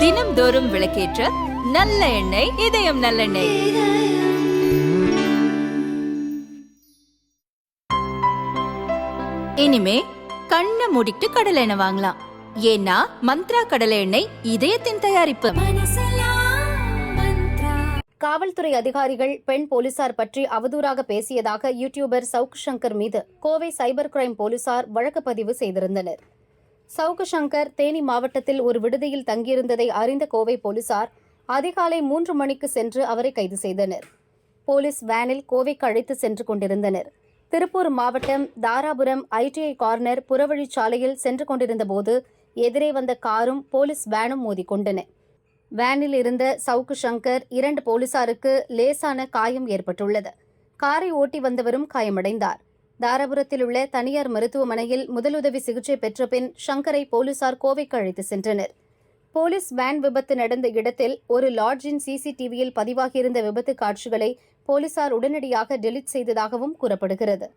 தினம்தோறும் விளக்கேற்ற நல்ல எண்ணெய் இதயம் நல்லெண்ணெய். இனிமே கண்ணை மூடிட்டு கடலை எண்ணெய் வாங்கலாம். ஏன்னா மந்த்ரா கடலை எண்ணெய் இதயத்தின் தயாரிப்பு. காவல்துறை அதிகாரிகள் பெண் போலீசார் பற்றி அவதூறாக பேசியதாக யூடியூபர் சவுக் சங்கர் மீது கோவை சைபர் கிரைம் போலீசார் வழக்கு பதிவு செய்திருந்தனர். சவுக்கு சங்கர் தேனி மாவட்டத்தில் ஒரு விடுதியில் தங்கியிருந்ததை அறிந்த கோவை போலீசார் அதிகாலை மூன்று மணிக்கு சென்று அவரை கைது செய்தனர். போலீஸ் வேனில் கோவைக்கு அழைத்து சென்று கொண்டிருந்தனர். திருப்பூர் மாவட்டம் தாராபுரம் ஐடிஐ கார்னர் புறவழிச்சாலையில் சென்று கொண்டிருந்தபோது எதிரே வந்த காரும் போலீஸ் வேனும் மோதிக்கொண்டன. வேனில் இருந்த சவுக்கு சங்கர் இரண்டு போலீசாருக்கு லேசான காயம் ஏற்பட்டுள்ளது. காரை ஓட்டி வந்தவரும் காயமடைந்தார். தாராபுரத்தில் உள்ள தனியார் மருத்துவமனையில் முதலுதவி சிகிச்சை பெற்ற பின் ஷங்கரை போலீசார் கோவைக்கு அழைத்து சென்றனர். போலீஸ் வேன் விபத்து நடந்த இடத்தில் ஒரு லாட்ஜின் சிசிடிவியில் பதிவாகியிருந்த விபத்து காட்சிகளை போலீசார் உடனடியாக டெலீட் செய்ததாகவும் கூறப்படுகிறது.